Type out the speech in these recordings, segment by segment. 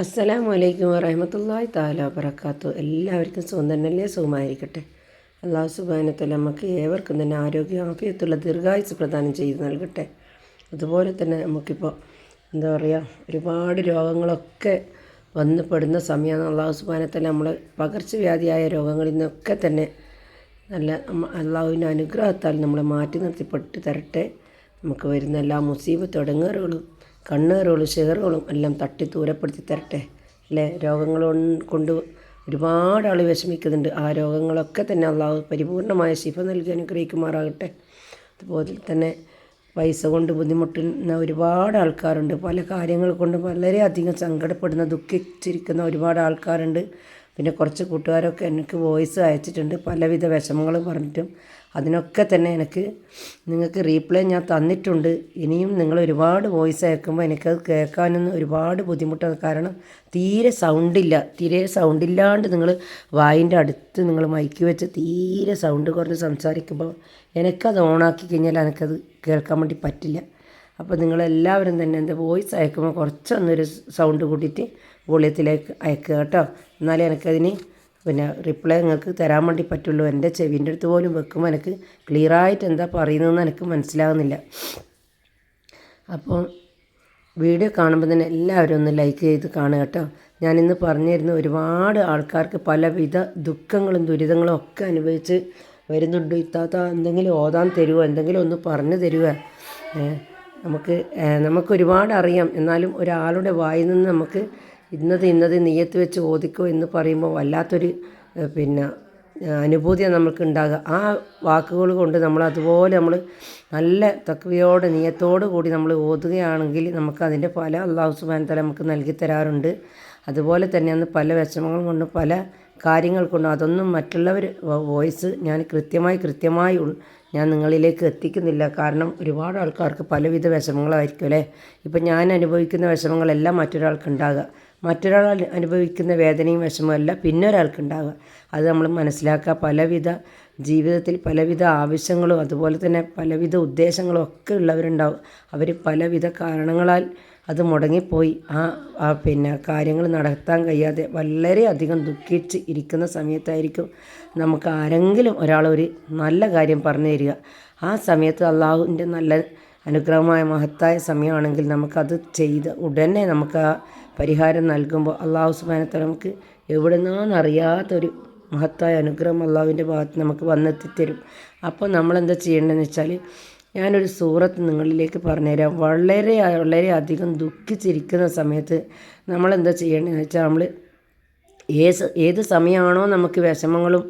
അസ്സലാമു അലൈക്കും വറഹമത്തല്ലാഹി താല വബറക്കാത്തു എല്ലാവർക്കും സുഖം തന്നെയല്ലേ? സുഖമായിരിക്കട്ടെ. അള്ളാഹു സുബാനത്തല്ല നമുക്ക് ഏവർക്കും തന്നെ ആരോഗ്യ ആഫിയത്തുള്ള ദീർഘായുസ് പ്രദാനം ചെയ്ത് നൽകട്ടെ. അതുപോലെ തന്നെ നമുക്കിപ്പോൾ എന്താ പറയുക ഒരുപാട് രോഗങ്ങളൊക്കെ വന്നുപെടുന്ന സമയമാണ് അള്ളാഹു സുബാനത്തല്ല നമ്മൾ പകർച്ചവ്യാധിയായ രോഗങ്ങളിൽ നിന്നൊക്കെ തന്നെ നല്ല അള്ളാഹുവിന്റെ അനുഗ്രഹത്താൽ നമ്മളെ മാറ്റി നിർത്തിപ്പെട്ട് തരട്ടെ. നമുക്ക് വരുന്ന എല്ലാ മുസീബ് ഇടങ്ങേറുകളും കണ്ണേറുകളും ഷെയറുകളും എല്ലാം തട്ടി ദൂരപ്പെടുത്തി തരട്ടെ. അല്ലേ? രോഗങ്ങൾ കൊണ്ട് ഒരുപാട് ആൾ വിഷമിക്കുന്നുണ്ട്. ആ രോഗങ്ങളൊക്കെ തന്നെ അള്ളാഹു പരിപൂർണമായ ശിഫ നൽകി അനുഗ്രഹിക്കുമാറാകട്ടെ. അതുപോലെ തന്നെ പൈസ കൊണ്ട് ബുദ്ധിമുട്ടുന്ന ഒരുപാട് ആൾക്കാരുണ്ട്. പല കാര്യങ്ങൾ കൊണ്ട് വളരെയധികം സങ്കടപ്പെടുന്ന ദുഃഖിച്ചിരിക്കുന്ന ഒരുപാട് ആൾക്കാരുണ്ട്. പിന്നെ കുറച്ച് കൂട്ടുകാരൊക്കെ എനിക്ക് വോയിസ് അയച്ചിട്ടുണ്ട് പലവിധ വിഷമങ്ങളും പറഞ്ഞിട്ടും. അതിനൊക്കെ തന്നെ എനിക്ക് നിങ്ങൾക്ക് റീപ്ലൈ ഞാൻ തന്നിട്ടുണ്ട്. ഇനിയും നിങ്ങൾ ഒരുപാട് വോയിസ് അയക്കുമ്പോൾ എനിക്കത് കേൾക്കാനൊന്നും ഒരുപാട് ബുദ്ധിമുട്ടാണ്. കാരണം തീരെ സൗണ്ടില്ല തീരെ സൗണ്ടില്ലാണ്ട് നിങ്ങൾ വായിന്റെ അടുത്ത് നിങ്ങൾ മൈക്ക് വെച്ച് തീരെ സൗണ്ട് കുറഞ്ഞ് സംസാരിക്കുമ്പോൾ എനിക്കത് ഓണാക്കി കഴിഞ്ഞാൽ എനിക്കത് കേൾക്കാൻ വേണ്ടി പറ്റില്ല. അപ്പോൾ നിങ്ങളെല്ലാവരും തന്നെ എന്റെ വോയിസ് അയക്കുമ്പോൾ കുറച്ചൊന്നൊരു സൗണ്ട് കൂട്ടിയിട്ട് വോളിയത്തിലേക്ക് അയക്കുക കേട്ടോ. എന്നാലേ എനിക്കതിന് പിന്നെ റിപ്ലൈ നിങ്ങൾക്ക് തരാൻ വേണ്ടി പറ്റുള്ളൂ. എന്റെ ചെവിന്റെ അടുത്ത് പോലും വെക്കുമ്പോൾ എനിക്ക് ക്ലിയറായിട്ട് എന്താ പറയുന്നതെന്ന് എനിക്ക് മനസ്സിലാകുന്നില്ല അപ്പോൾ വീഡിയോ കാണുമ്പോൾ തന്നെ എല്ലാവരും ഒന്ന് ലൈക്ക് ചെയ്ത് കാണുക കേട്ടോ. ഞാനിന്ന് പറഞ്ഞിരുന്നു ഒരുപാട് ആൾക്കാർക്ക് പലവിധ ദുഃഖങ്ങളും ദുരിതങ്ങളും ഒക്കെ അനുഭവിച്ച് വരുന്നുണ്ട്. ഇത്താത്ത എന്തെങ്കിലും ഓതാൻ തരുമോ എന്തെങ്കിലും ഒന്ന് പറഞ്ഞു തരുക നമുക്ക് നമുക്ക് ഒരുപാട് അറിയാം. എന്നാലും ഒരാളുടെ വായിൽ നിന്ന് നമുക്ക് ഇന്നത് ഇന്നത് നെയ്യത്ത് വെച്ച് ഓദിക്കോ എന്ന് പറയുമ്പോൾ വല്ലാത്തൊരു പിന്നെ അനുഭൂതിയാണ് നമുക്ക് ഉണ്ടാകുക. ആ വാക്കുകൾ കൊണ്ട് നമ്മൾ അതുപോലെ നമ്മൾ നല്ല തക്വയോടെ നിയത്തോടു കൂടി നമ്മൾ ഓതുകയാണെങ്കിൽ നമുക്ക് അതിന്റെ പല അള്ളാഹു സുബാൻ തല നമുക്ക് നൽകി തരാറുണ്ട്. അതുപോലെ തന്നെയാണ് പല വിഷമങ്ങൾ കൊണ്ടും പല കാര്യങ്ങൾ കൊണ്ടും അതൊന്നും മറ്റുള്ളവർ വോയിസ് ഞാൻ കൃത്യമായി കൃത്യമായി ഞാൻ നിങ്ങളിലേക്ക് എത്തിക്കുന്നില്ല. കാരണം ഒരുപാട് ആൾക്കാർക്ക് പലവിധ വിഷമങ്ങളായിരിക്കും അല്ലേ? ഇപ്പം ഞാൻ അനുഭവിക്കുന്ന വിഷമങ്ങളെല്ലാം മറ്റൊരാൾക്ക് ഉണ്ടാകുക. മറ്റൊരാൾ അനു- അനുഭവിക്കുന്ന വേദനയും വിഷമമല്ല പിന്നെ ഒരാൾക്കുണ്ടാവുക. അത് നമ്മൾ മനസ്സിലാക്കുക. പലവിധ ജീവിതത്തിൽ പലവിധ ആവശ്യങ്ങളും അതുപോലെ തന്നെ പലവിധ ഉദ്ദേശങ്ങളും ഒക്കെ ഉള്ളവരുണ്ടാവും. അവർ പലവിധ കാരണങ്ങളാൽ അത് മുടങ്ങിപ്പോയി. ആ പിന്നെ കാര്യങ്ങൾ നടത്താൻ കഴിയാതെ വളരെയധികം ദുഃഖിച്ച് ഇരിക്കുന്ന സമയത്തായിരിക്കും നമുക്ക് ആരെങ്കിലും ഒരാൾ ഒരു നല്ല കാര്യം പറഞ്ഞു തരിക. ആ സമയത്ത് അള്ളാഹുവിന്റെ നല്ല അനുഗ്രഹമായ മഹത്തായ സമയമാണെങ്കിൽ നമുക്കത് ചെയ്ത് ഉടനെ നമുക്ക് ആ പരിഹാരം നൽകുമ്പോൾ അള്ളാഹു സുബാനത്തെ നമുക്ക് എവിടെ നിന്നാണെന്നറിയാത്തൊരു മഹത്തായ അനുഗ്രഹം അള്ളാഹുവിന്റെ ഭാഗത്ത് നമുക്ക് വന്നെത്തിത്തരും. അപ്പോൾ നമ്മളെന്താ ചെയ്യേണ്ടതെന്ന് വെച്ചാൽ ഞാനൊരു സൂറത്ത് നിങ്ങളിലേക്ക് പറഞ്ഞുതരാം. വളരെ വളരെ അധികം ദുഃഖിച്ചിരിക്കുന്ന സമയത്ത് നമ്മളെന്താ ചെയ്യേണ്ടതെന്ന് വെച്ചാൽ നമ്മൾ ഏത് ഏത് സമയമാണോ നമുക്ക് വിഷമങ്ങളും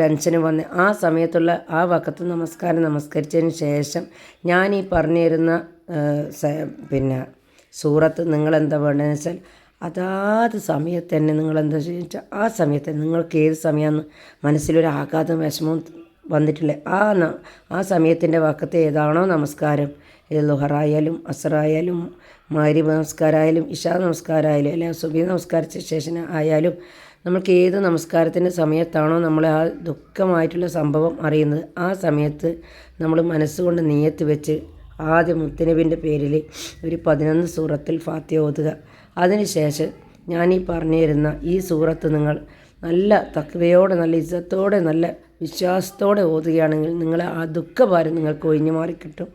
ടെൻഷനും വന്ന് ആ സമയത്തുള്ള ആ വക്കത്ത് നമസ്കാരം നമസ്കരിച്ചതിന് ശേഷം ഞാൻ ഈ പറഞ്ഞു തരുന്ന പിന്നെ സൂറത്ത് നിങ്ങളെന്താ വേണ്ടതെന്ന് വെച്ചാൽ അതാത് സമയത്ത് തന്നെ നിങ്ങൾ നിങ്ങളെന്താ വെച്ചാൽ ആ സമയത്ത് നിങ്ങൾക്ക് ഏത് സമയമാണ് മനസ്സിലൊരു ആഘാതം വിഷമവും വന്നിട്ടില്ലേ ആ ആ സമയത്തിന്റെ വക്കത്ത് ഏതാണോ നമസ്കാരം. ഇത് ലുഹറായാലും അസറായാലും മാരി നമസ്കാരമായാലും ഇഷാ നമസ്കാരമായാലും അല്ലെങ്കിൽ സുബി നമസ്കാരത്തിന് ശേഷം ആയാലും നമുക്ക് ഏത് നമസ്കാരത്തിന്റെ സമയത്താണോ നമ്മൾ ആ ദുഃഖമായിട്ടുള്ള സംഭവം അറിയുന്നത്. ആ സമയത്ത് നമ്മൾ മനസ്സുകൊണ്ട് നീയത്ത് വെച്ച് ആദ്യം മുത്തനബിന്റെ പേരിൽ ഒരു പതിനൊന്ന് സൂറത്തിൽ ഫാത്തിയ ഓതുക. അതിനുശേഷം ഞാൻ ഈ പറഞ്ഞു തരുന്ന ഈ സൂറത്ത് നിങ്ങൾ നല്ല തക്വയോടെ നല്ല ഇജ്ജത്തോടെ നല്ല വിശ്വാസത്തോടെ ഓതുകയാണെങ്കിൽ നിങ്ങളെ ആ ദുഃഖഭാരം നിങ്ങൾക്ക് ഒഴിഞ്ഞു മാറി കിട്ടും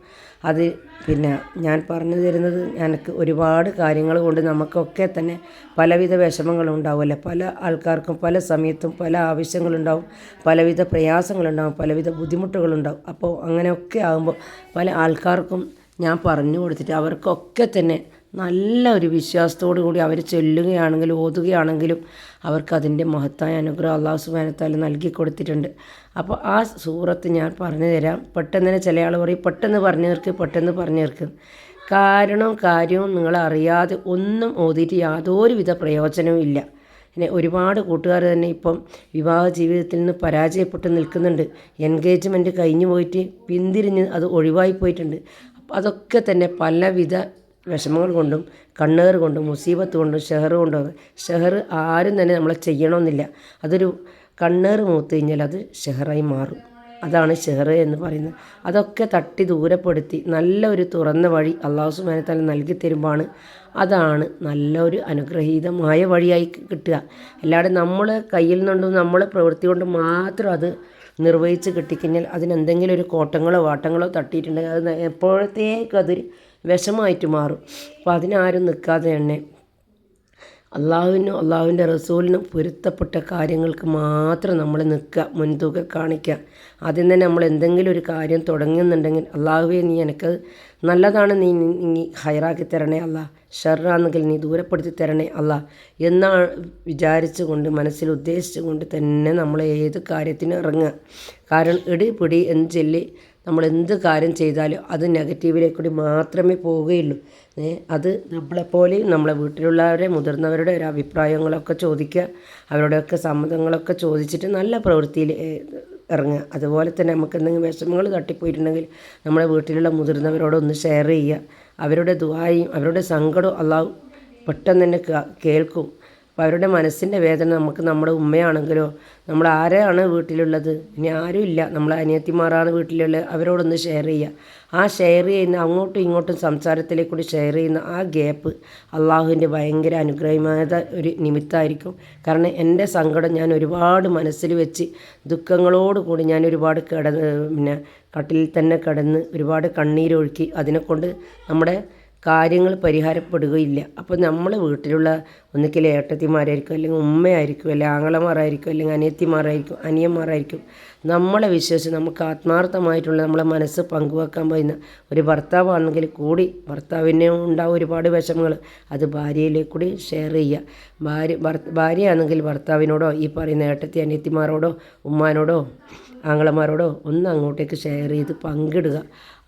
അത് പിന്നെ ഞാൻ പറഞ്ഞു തരുന്നത് എനിക്ക് ഒരുപാട് കാര്യങ്ങൾ കൊണ്ട് നമുക്കൊക്കെ തന്നെ പലവിധ വിഷമങ്ങളുണ്ടാവുമല്ലോ? പല ആൾക്കാർക്കും പല സമയത്തും പല ആവശ്യങ്ങളുണ്ടാവും പലവിധ പ്രയാസങ്ങളുണ്ടാവും പലവിധ ബുദ്ധിമുട്ടുകളുണ്ടാവും. അപ്പോൾ അങ്ങനെയൊക്കെ ആകുമ്പോൾ പല ആൾക്കാർക്കും ഞാൻ പറഞ്ഞു കൊടുത്തിട്ട് അവർക്കൊക്കെ തന്നെ നല്ല ഒരു വിശ്വാസത്തോടു കൂടി അവർ ചൊല്ലുകയാണെങ്കിലും ഓതുകയാണെങ്കിലും അവർക്ക് അതിന്റെ മഹത്തായ അനുഗ്രഹം അള്ളാഹു സുബാനത്താൽ നൽകി കൊടുത്തിട്ടുണ്ട്. അപ്പോൾ ആ സൂറത്ത് ഞാൻ പറഞ്ഞു തരാം. പെട്ടെന്ന് തന്നെ ചില ആൾ പറയും പെട്ടെന്ന് പറഞ്ഞു തീർക്ക് പെട്ടെന്ന് പറഞ്ഞു തീർക്ക്. കാരണവും കാര്യവും നിങ്ങൾ അറിയാതെ ഒന്നും ഓതിയിട്ട് യാതൊരുവിധ പ്രയോജനവും ഇല്ല. പിന്നെ ഒരുപാട് കൂട്ടുകാർ തന്നെ ഇപ്പം വിവാഹ ജീവിതത്തിൽ നിന്ന് പരാജയപ്പെട്ട് നിൽക്കുന്നുണ്ട്. എൻഗേജ്മെന്റ് കഴിഞ്ഞു പോയിട്ട് പിന്തിരിഞ്ഞ് അത് ഒഴിവായി പോയിട്ടുണ്ട്. അതൊക്കെ തന്നെ പലവിധ വിഷമങ്ങൾ കൊണ്ടും കണ്ണേറ് കൊണ്ടും മുസീബത്ത് കൊണ്ടും ഷെഹർ കൊണ്ടും ഷെഹർ ആരും തന്നെ നമ്മളെ ചെയ്യണമെന്നില്ല. അതൊരു കണ്ണേറ് മൂത്ത് കഴിഞ്ഞാൽ അത് ഷെഹറായി മാറും. അതാണ് ഷെഹർ എന്ന് പറയുന്നത്. അതൊക്കെ തട്ടി ദൂരപ്പെടുത്തി നല്ല ഒരു തുറന്ന വഴി അള്ളാഹു സുബാനത്താല നൽകി തരുമ്പോഴാണ് അതാണ് നല്ലൊരു അനുഗ്രഹീതമായ വഴിയായി കിട്ടുക. അല്ലാതെ നമ്മൾ കയ്യിൽ നിന്നും നമ്മളെ പ്രവൃത്തി കൊണ്ട് മാത്രം അത് നിർവഹിച്ച് കിട്ടിക്കഴിഞ്ഞാൽ അതിനെന്തെങ്കിലും ഒരു കോട്ടങ്ങളോ വാട്ടങ്ങളോ തട്ടിയിട്ടുണ്ടെങ്കിൽ അത് എപ്പോഴത്തേക്കും അതൊരു വിഷമായിട്ട് മാറും. അപ്പോൾ അതിനാരും നിൽക്കാതെ തന്നെ അള്ളാഹുവിനും അള്ളാഹുവിന്റെ റസൂലിനും പൊരുത്തപ്പെട്ട കാര്യങ്ങൾക്ക് മാത്രം നമ്മൾ നിൽക്കുക മുൻതൂക്കം കാണിക്കുക. ആദ്യം തന്നെ നമ്മൾ എന്തെങ്കിലും ഒരു കാര്യം തുടങ്ങുന്നുണ്ടെങ്കിൽ അള്ളാഹുവെ നീ എനിക്ക് നല്ലതാണ് നീ നീ ഹൈറാക്കി തരണേ അല്ല ഷർറാണെങ്കിൽ നീ ദൂരപ്പെടുത്തി തരണേ അല്ല എന്നാ വിചാരിച്ചുകൊണ്ട് മനസ്സിൽ ഉദ്ദേശിച്ചുകൊണ്ട് തന്നെ നമ്മൾ ഏത് കാര്യത്തിനും ഇറങ്ങുക. കാരണം ഇടി പിടി എന്ന് ചൊല്ലി നമ്മൾ എന്ത് കാര്യം ചെയ്താലും അത് നെഗറ്റീവിലേക്ക് കൂടി മാത്രമേ പോവുകയുള്ളൂ. അത് നമ്മളെപ്പോലെയും നമ്മളെ വീട്ടിലുള്ളവരെ മുതിർന്നവരുടെ ഒരു അഭിപ്രായങ്ങളൊക്കെ ചോദിക്കുക അവരുടെയൊക്കെ സമ്മതങ്ങളൊക്കെ ചോദിച്ചിട്ട് നല്ല പ്രവൃത്തിയിൽ ഇറങ്ങുക. അതുപോലെ തന്നെ നമുക്ക് എന്തെങ്കിലും വിഷമങ്ങൾ തട്ടിപ്പോയിട്ടുണ്ടെങ്കിൽ നമ്മുടെ വീട്ടിലുള്ള മുതിർന്നവരോടൊന്ന് ഷെയർ ചെയ്യുക. അവരുടെ ദുബായും അവരുടെ സങ്കടവും അള്ളാഹു പെട്ടെന്ന് തന്നെ കേൾക്കും. അപ്പോൾ അവരുടെ മനസ്സിന്റെ വേദന നമുക്ക് നമ്മുടെ ഉമ്മയാണെങ്കിലോ നമ്മൾ ആരെയാണ് വീട്ടിലുള്ളത്? ഇനി ആരും ഇല്ല. നമ്മളെ അനിയത്തിമാരാണ് വീട്ടിലുള്ളത്. അവരോടൊന്ന് ഷെയർ ചെയ്യുക. ആ ഷെയർ ചെയ്യുന്ന അങ്ങോട്ടും ഇങ്ങോട്ടും സംസാരത്തിലേക്ക് കൂടി ഷെയർ ചെയ്യുന്ന ആ ഗ്യാപ്പ് അള്ളാഹുവിന്റെ ഭയങ്കര അനുഗ്രഹമായ ഒരു നിമിത്തമായിരിക്കും കാരണം എന്റെ സങ്കടം ഞാൻ ഒരുപാട് മനസ്സിൽ വെച്ച് ദുഃഖങ്ങളോട് കൂടി ഞാൻ ഒരുപാട് കിടന്ന് പിന്നെ കട്ടിലിൽ തന്നെ കിടന്ന് ഒരുപാട് കണ്ണീരൊഴുക്കി അതിനെക്കൊണ്ട് നമ്മുടെ കാര്യങ്ങൾ പരിഹാരപ്പെടുകയില്ല. അപ്പോൾ നമ്മൾ വീട്ടിലുള്ള ഒന്നിക്കൽ ഏട്ടത്തിമാരായിരിക്കും അല്ലെങ്കിൽ ഉമ്മയായിരിക്കും അല്ലെങ്കിൽ ആങ്ങളമാരായിരിക്കും അല്ലെങ്കിൽ അനിയത്തിമാരായിരിക്കും അനിയന്മാരായിരിക്കും. നമ്മളെ വിശ്വസിച്ച് നമുക്ക് ആത്മാർത്ഥമായിട്ടുള്ള നമ്മളെ മനസ്സ് പങ്കുവെക്കാൻ പറ്റുന്ന ഒരു ഭർത്താവാണെങ്കിൽ കൂടി ഭർത്താവിനെ ഉണ്ടാവും ഒരുപാട് വിഷമങ്ങൾ. അത് ഭാര്യയിലേക്ക് കൂടി ഷെയർ ചെയ്യുക. ഭാര്യ ഭാര്യയാണെങ്കിൽ ഭർത്താവിനോടോ ഈ പറയുന്ന ഏട്ടത്തി അനിയത്തിമാരോടോ ഉമ്മാനോടോ ആങ്ങളമാരോടോ ഒന്ന് അങ്ങോട്ടേക്ക് ഷെയർ ചെയ്ത് പങ്കിടുക.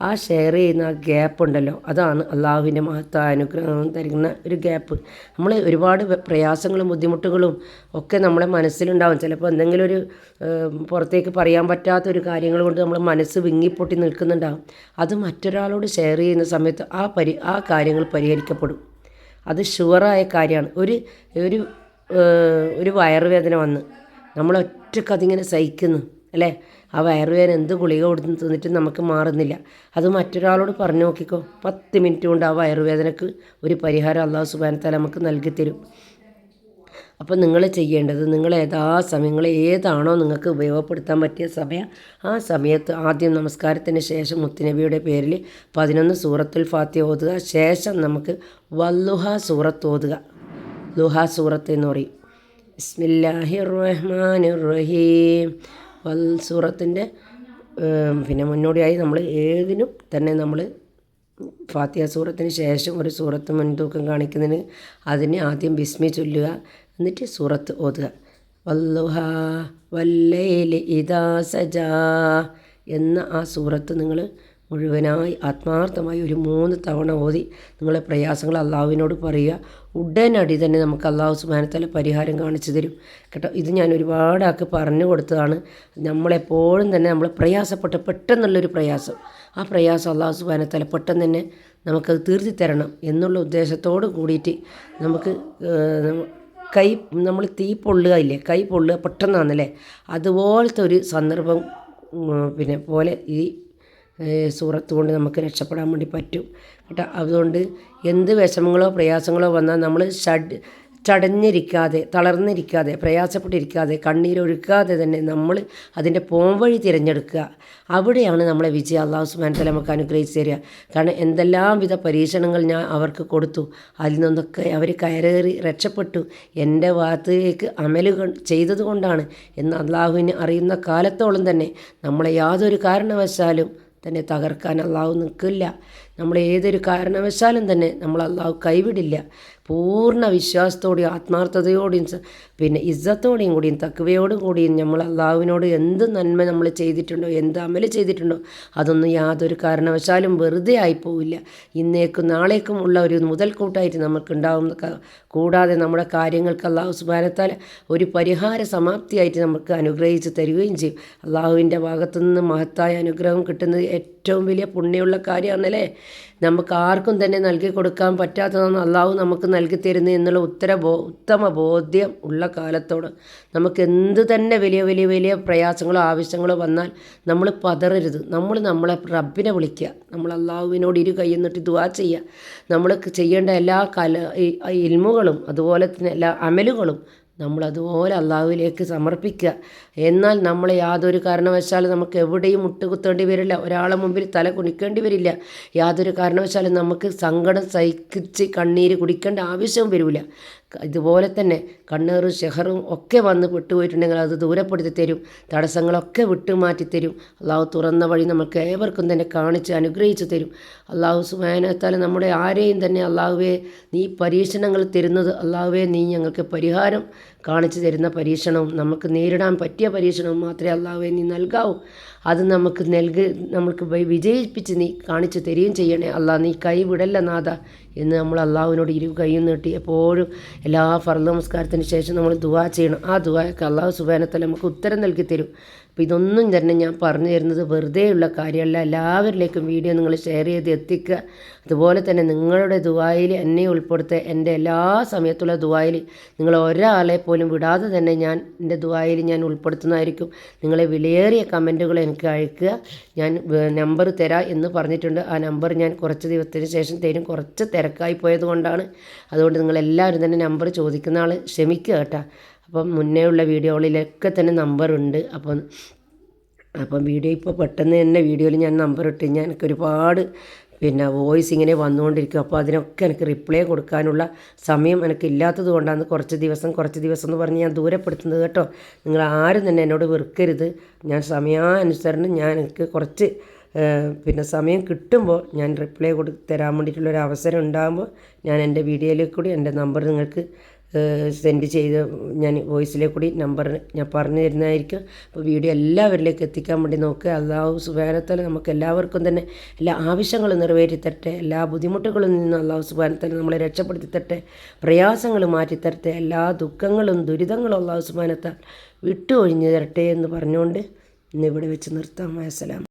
ആ ഷെയർ ചെയ്യുന്ന ആ ഗ്യാപ്പ് ഉണ്ടല്ലോ അതാണ് അള്ളാഹുവിന്റെ മഹത്തായ അനുഗ്രഹം തരുന്ന ഒരു ഗ്യാപ്പ് നമ്മൾ ഒരുപാട് പ്രയാസങ്ങളും ബുദ്ധിമുട്ടുകളും ഒക്കെ നമ്മുടെ മനസ്സിലുണ്ടാവും. ചിലപ്പോൾ എന്തെങ്കിലും ഒരു പുറത്തേക്ക് പറയാൻ പറ്റാത്ത ഒരു കാര്യങ്ങൾ കൊണ്ട് നമ്മൾ മനസ്സ് വിങ്ങിപ്പൊട്ടി നിൽക്കുന്നുണ്ടാവും. അത് മറ്റൊരാളോട് ഷെയർ ചെയ്യുന്ന സമയത്ത് ആ പരി ആ കാര്യങ്ങൾ പരിഹരിക്കപ്പെടും. അത് ഷുവറായ കാര്യമാണ്. ഒരു ഒരു ഒരു വയറുവേദന വന്ന് നമ്മളൊറ്റക്കതിങ്ങനെ സഹിക്കുന്നു. അല്ലേ? ആ വയറുവേദന എന്ത് ഗുളിക കൊടുത്ത് തന്നിട്ടും നമുക്ക് മാറുന്നില്ല. അത് മറ്റൊരാളോട് പറഞ്ഞു നോക്കിക്കോ. പത്ത് മിനിറ്റ് കൊണ്ട് ആ വയറുവേദനക്ക് ഒരു പരിഹാരം അള്ളാഹു സുബാനത്താൽ നമുക്ക് നൽകി തരും അപ്പോൾ നിങ്ങൾ ചെയ്യേണ്ടത് നിങ്ങൾ ഏതാ സമയങ്ങൾ ഏതാണോ നിങ്ങൾക്ക് ഉപയോഗപ്പെടുത്താൻ പറ്റിയ സമയം ആ സമയത്ത് ആദ്യം നമസ്കാരത്തിന് ശേഷം മുത്തുനബിയുടെ പേരിൽ പതിനൊന്ന് സൂറത്തുൽ ഫാത്തി ഓതുക. ശേഷം നമുക്ക് വല്ലുഹ സൂറത്ത് ഓതുക. ലുഹ സൂറത്ത് എന്ന് പറയും. ബിസ്മില്ലാഹിർ റഹ്മാനിർ റഹീം. വൽ സൂറത്തിന്റെ പിന്നെ മുന്നോടിയായി നമ്മൾ ഏതിനും തന്നെ നമ്മൾ ഫാത്തിയ സൂറത്തിന് ശേഷം ഒരു സൂറത്ത് മുൻതൂക്കം കാണിക്കുന്നതിന് അതിന് ആദ്യം ബിസ്മി ചൊല്ലുക എന്നിട്ട് സൂറത്ത് ഓതുക. വല്ലുഹ വല്ലയിൽ ഇതാ സജാ എന്ന ആ സൂറത്ത് നിങ്ങൾ മുഴുവനായി ആത്മാർത്ഥമായി ഒരു മൂന്ന് തവണ ഓതി നിങ്ങളെ പ്രയാസങ്ങൾ അള്ളാഹുവിനോട് പറയുക. ഉടനടി തന്നെ നമുക്ക് അള്ളാഹു സുബാനത്തല പരിഹാരം കാണിച്ചു തരും. കേട്ടോ ഇത് ഞാൻ ഒരുപാട് ആൾക്ക് പറഞ്ഞു കൊടുത്തതാണ്. നമ്മളെപ്പോഴും തന്നെ നമ്മൾ പ്രയാസപ്പെട്ട പെട്ടെന്നുള്ളൊരു പ്രയാസം. ആ പ്രയാസം അള്ളാഹു സുബാനത്തല പെട്ടെന്ന് തന്നെ നമുക്കത് തീർത്തി തരണം എന്നുള്ള ഉദ്ദേശത്തോട് കൂടിയിട്ട് നമുക്ക് കൈ നമ്മൾ തീ പൊള്ളുക ഇല്ലേ? കൈ പൊള്ളുക പെട്ടെന്നാണല്ലേ? അതുപോലത്തെ ഒരു സന്ദർഭം പിന്നെ പോലെ ഈ സൂറത്ത് കൊണ്ട് നമുക്ക് രക്ഷപ്പെടാൻ വേണ്ടി പറ്റും. കേട്ടോ? അതുകൊണ്ട് എന്ത് വിഷമങ്ങളോ പ്രയാസങ്ങളോ വന്നാൽ നമ്മൾ ഷഡ് ചടഞ്ഞിരിക്കാതെ തളർന്നിരിക്കാതെ പ്രയാസപ്പെട്ടിരിക്കാതെ കണ്ണീരൊഴുക്കാതെ തന്നെ നമ്മൾ അതിന്റെ പോംവഴി തിരഞ്ഞെടുക്കുക. അവിടെയാണ് നമ്മളെ വിജയ. അള്ളാഹു സുബാനത്തല നമുക്ക് അനുഗ്രഹിച്ച് തരിക. കാരണം എന്തെല്ലാം വിധ പരീക്ഷണങ്ങൾ ഞാൻ അവർക്ക് കൊടുത്തു. അതിൽ നിന്നൊക്കെ അവർ കയറേറി രക്ഷപ്പെട്ടു. എന്റെ ഭാഗത്തേക്ക് അമലുകൾ ചെയ്തതുകൊണ്ടാണ് എന്ന് അള്ളാഹുവിന് അറിയുന്ന കാലത്തോളം തന്നെ നമ്മളെ യാതൊരു കാരണവശാലും തന്നെ തകർക്കാൻ അള്ളാഹു നിൽക്കില്ല. നമ്മൾ ഏതൊരു കാരണവശാലും തന്നെ നമ്മൾ അള്ളാഹു കൈവിടില്ല. പൂർണ വിശ്വാസത്തോടെയും ആത്മാർത്ഥതയോടെയും പിന്നെ ഇസ്സത്തോടെയും കൂടിയും തക്കവയോടും കൂടിയും നമ്മൾ അള്ളാഹുവിനോട് എന്ത് നന്മ നമ്മൾ ചെയ്തിട്ടുണ്ടോ എന്ത് അമൽ ചെയ്തിട്ടുണ്ടോ അതൊന്നും യാതൊരു കാരണവശാലും വെറുതെ ആയിപ്പോവില്ല ഇന്നേക്കും നാളേക്കും ഉള്ള ഒരു മുതൽക്കൂട്ടായിട്ട് നമുക്കുണ്ടാവും കൂടാതെ നമ്മുടെ കാര്യങ്ങൾക്ക് അള്ളാഹു സുബാനത്താൽ ഒരു പരിഹാര സമാപ്തിയായിട്ട് നമുക്ക് അനുഗ്രഹിച്ച് തരികയും ചെയ്യും. അള്ളാഹുവിന്റെ ഭാഗത്തു നിന്ന് മഹത്തായ അനുഗ്രഹം കിട്ടുന്നത് ഏറ്റവും വലിയ പുണ്യമുള്ള കാര്യമാണല്ലേ നമുക്ക് ആർക്കും തന്നെ നൽകി കൊടുക്കാൻ പറ്റാത്തതാണ് അള്ളാഹു നമുക്ക് നൽകി തരുന്നത് എന്നുള്ള ഉത്തര ബോ ഉത്തമ ബോധ്യം ഉള്ള കാലത്തോട്. നമുക്ക് എന്ത് തന്നെ വലിയ വലിയ വലിയ പ്രയാസങ്ങളോ ആവശ്യങ്ങളോ വന്നാൽ നമ്മൾ പതറരുത്. നമ്മൾ നമ്മളെ റബ്ബിനെ വിളിക്കുക. നമ്മൾ അള്ളാഹുവിനോട് ഇരു കൈ എന്നിട്ട് ദുവാ ചെയ്യുക. നമ്മൾ ചെയ്യേണ്ട എല്ലാ കല ഇൽമുകളും അതുപോലെ തന്നെ എല്ലാ അമലുകളും നമ്മൾ അതുപോലെ അള്ളാഹുവിലേക്ക് സമർപ്പിക്കുക. എന്നാൽ നമ്മൾ യാതൊരു കാരണവശാലും നമുക്ക് എവിടെയും മുട്ടുകുത്തേണ്ടി വരില്ല. ഒരാളെ മുമ്പിൽ തല കുണിക്കേണ്ടി വരില്ല. യാതൊരു കാരണവശാലും നമുക്ക് സങ്കടം സഹിച്ച് കണ്ണീര് കുടിക്കേണ്ട ആവശ്യവും വരില്ല ഇതുപോലെ തന്നെ കണ്ണീറും ഷെഹറും ഒക്കെ വന്ന് വിട്ടുപോയിട്ടുണ്ടെങ്കിൽ അത് ദൂരപ്പെടുത്തി തരും. തടസ്സങ്ങളൊക്കെ വിട്ടുമാറ്റി തരും. അള്ളാഹു തുറന്ന വഴി നമുക്ക് ഏവർക്കും തന്നെ കാണിച്ച് അനുഗ്രഹിച്ചു തരും. അള്ളാഹു സുബാനത്താൽ നമ്മുടെ ആരെയും തന്നെ അള്ളാഹുവെ നീ പരീക്ഷണങ്ങൾ തരുന്നത് അള്ളാഹുവെ നീ ഞങ്ങൾക്ക് പരിഹാരം കാണിച്ചു തരുന്ന പരീക്ഷണവും നമുക്ക് നേരിടാൻ പറ്റിയ പരീക്ഷണവും മാത്രമേ അള്ളാഹു നീ നൽകാവൂ. അത് നമുക്ക് നൽകി നമുക്ക് വിജയിപ്പിച്ച് നീ കാണിച്ചു തരികയും ചെയ്യണേ. അള്ളാഹ് നീ കൈ വിടല്ല നാഥ എന്ന് നമ്മൾ അള്ളാഹുവിനോട് ഇരു കൈയും നീട്ടി എപ്പോഴും എല്ലാ ഫർദ നമസ്കാരത്തിന് ശേഷം നമ്മൾ ദുവാ ചെയ്യണം. ആ ദുവായൊക്കെ അള്ളാഹു സുബാനത്തല നമുക്ക് ഉത്തരം നൽകി തരും. അപ്പോൾ ഇതൊന്നും തന്നെ ഞാൻ പറഞ്ഞു തരുന്നത് വെറുതെയുള്ള കാര്യമല്ല. എല്ലാവരിലേക്കും വീഡിയോ നിങ്ങൾ ഷെയർ ചെയ്ത് എത്തിക്കുക. അതുപോലെ തന്നെ നിങ്ങളുടെ ദുബായിൽ എന്നെ ഉൾപ്പെടുത്തുക എന്റെ എല്ലാ സമയത്തുള്ള ദുബായിൽ നിങ്ങൾ ഒരാളെ പോലും വിടാതെ തന്നെ ഞാൻ എന്റെ ദുബായിൽ ഞാൻ ഉൾപ്പെടുത്തുന്നതായിരിക്കും. നിങ്ങളെ വിലയേറിയ കമന്റുകൾ എനിക്ക് അയക്കുക. ഞാൻ നമ്പർ തരാം എന്ന് പറഞ്ഞിട്ടുണ്ട്. ആ നമ്പർ ഞാൻ കുറച്ച് ദിവസത്തിന് ശേഷം തരും. കുറച്ച് തിരക്കായി പോയത് കൊണ്ടാണ് അതുകൊണ്ട് നിങ്ങളെല്ലാവരും തന്നെ നമ്പർ ചോദിക്കുന്ന ആൾ ക്ഷമിക്കുക കേട്ടോ. അപ്പം മുന്നേ ഉള്ള വീഡിയോകളിലൊക്കെ തന്നെ നമ്പറുണ്ട് അപ്പം അപ്പം വീഡിയോ ഇപ്പോൾ പെട്ടെന്ന് തന്നെ വീഡിയോയിൽ ഞാൻ നമ്പർ ഇട്ട് ഞാൻ എനിക്ക് ഒരുപാട് പിന്നെ വോയിസ് ഇങ്ങനെ വന്നുകൊണ്ടിരിക്കും. അപ്പോൾ അതിനൊക്കെ എനിക്ക് റിപ്ലൈ കൊടുക്കാനുള്ള സമയം എനിക്ക് ഇല്ലാത്തത് കൊണ്ടാണ് കുറച്ച് ദിവസം കുറച്ച് ദിവസം എന്ന് പറഞ്ഞ് ഞാൻ ദൂരപ്പെടുത്തുന്നത് കേട്ടോ. നിങ്ങൾ ആരും തന്നെ എന്നോട് വെറുക്കരുത്. ഞാൻ സമയാനുസരണം ഞാൻ എനിക്ക് കുറച്ച് പിന്നെ സമയം കിട്ടുമ്പോൾ ഞാൻ റിപ്ലൈ കൊടു തരാൻ വേണ്ടിയിട്ടുള്ളൊരു അവസരം ഉണ്ടാകുമ്പോൾ ഞാൻ എന്റെ വീഡിയോയിൽ കൂടി എന്റെ നമ്പർ നിങ്ങൾക്ക് സെൻഡ് ചെയ്ത് ഞാൻ വോയിസിലെ കൂടി നമ്പർ ഞാൻ പറഞ്ഞു തരുന്നതായിരിക്കും. അപ്പോൾ വീഡിയോ എല്ലാവരിലേക്ക് എത്തിക്കാൻ വേണ്ടി നോക്കുക അള്ളാഹു സുബാനത്തല നമുക്ക് എല്ലാവർക്കും തന്നെ എല്ലാ ആവശ്യങ്ങളും നിറവേറ്റിത്തരട്ടെ. എല്ലാ ബുദ്ധിമുട്ടുകളിൽ നിന്നും അള്ളാഹു സുബാനത്തല നമ്മളെ രക്ഷപ്പെടുത്തിത്തരട്ടെ. പ്രയാസങ്ങൾ മാറ്റിത്തരട്ടെ. എല്ലാ ദുഃഖങ്ങളും ദുരിതങ്ങളും അള്ളാഹു സുബാനത്താൽ വിട്ടു ഒഴിഞ്ഞു തരട്ടെ എന്ന് പറഞ്ഞുകൊണ്ട് ഇന്ന് ഇവിടെ വെച്ച് നിർത്താം. അസ്സലാം